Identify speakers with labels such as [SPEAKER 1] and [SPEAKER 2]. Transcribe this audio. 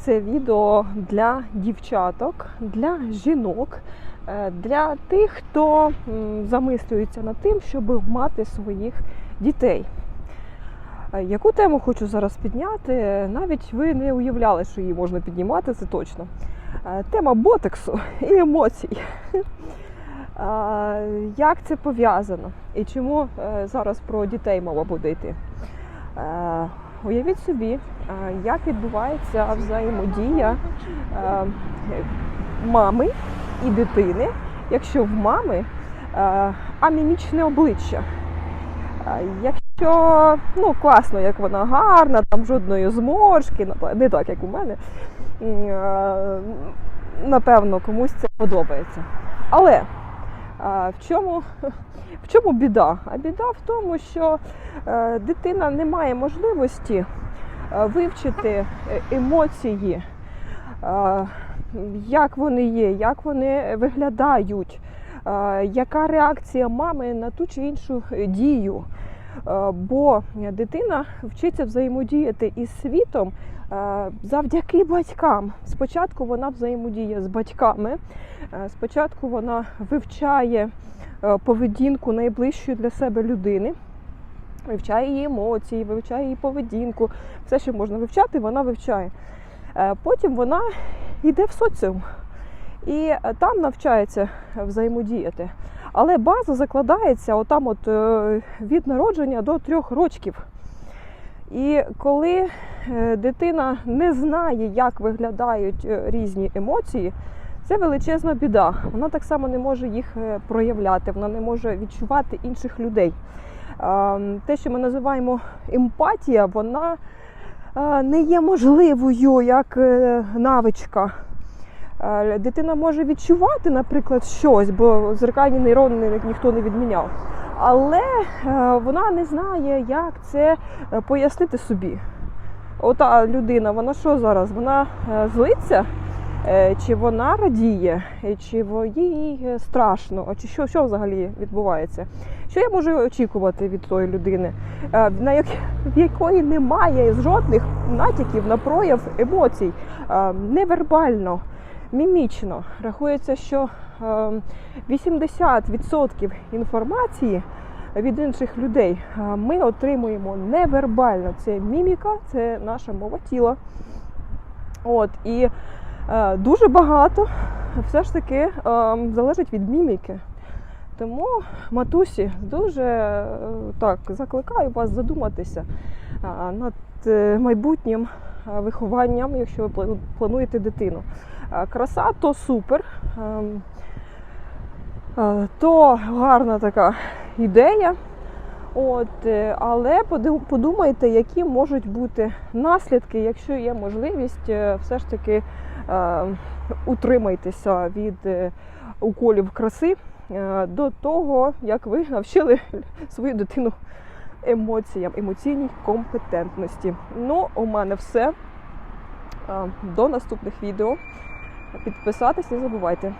[SPEAKER 1] це відео для дівчаток, для жінок, е, для тих, хто замислюється над тим, щоб мати своїх дітей. Е, Яку тему хочу зараз підняти? Навіть ви не уявляли, що її можна піднімати, це точно. Е, Тема ботексу і емоцій. Як це пов'язано? І чому зараз про дітей мова буде йти? Уявіть собі, е, як відбувається взаємодія е, мами і дитини, якщо в мами е, амімічне обличчя. Якщо ну, класно, як вона гарна, там жодної зморшки, не так, як у мене, напевно, комусь це подобається. Але в чому, в чому біда? А біда в тому, що е, дитина не має можливості е, вивчити е, емоції, як вони є, як вони виглядають, яка реакція мами на ту чи іншу дію. Е, Бо дитина вчиться взаємодіяти із світом е, завдяки батькам. Спочатку вона взаємодіє з батьками, е, спочатку вона вивчає поведінку найближчої для себе людини, вивчає її емоції, вивчає її поведінку. Все, що можна вивчати, вона вивчає. Потім вона йде в соціум і там навчається взаємодіяти. Але база закладається отам от е, від народження до трьох рочків. І коли е, дитина не знає, як виглядають е, різні емоції, це величезна біда. Вона так само не може їх проявляти, вона не може відчувати інших людей. Те, що ми називаємо емпатія, вона не є можливою як навичка. Е, Дитина може відчувати, наприклад, щось, бо зеркальні нейрони ніхто не відміняв. Але е, вона не знає, як це е, пояснити собі. Ота людина, вона що зараз? Вона злиться, чи вона радіє, чи їй страшно, чи що, що взагалі відбувається? Що я можу очікувати від тої людини, на як, в якої немає жодних натяків на прояв емоцій, невербально, мімічно. Рахується, що е, 80% інформації від інших людей е, ми отримуємо невербально. Це міміка, це наша мова тіла. От, і е, дуже багато все ж таки е, залежить від міміки. Тому, матусі, дуже е, так закликаю вас задуматися над майбутнім вихованням, якщо ви плануєте дитину. Е, Краса то супер, ем, е, то гарна така ідея. От, е, але подумайте, які можуть бути наслідки, якщо є можливість, все ж таки утримайтеся від уколів краси до того, як ви навчили свою дитину емоціям, емоційній компетентності. Ну, у мене все. До наступних відео. Підписатись не забувайте.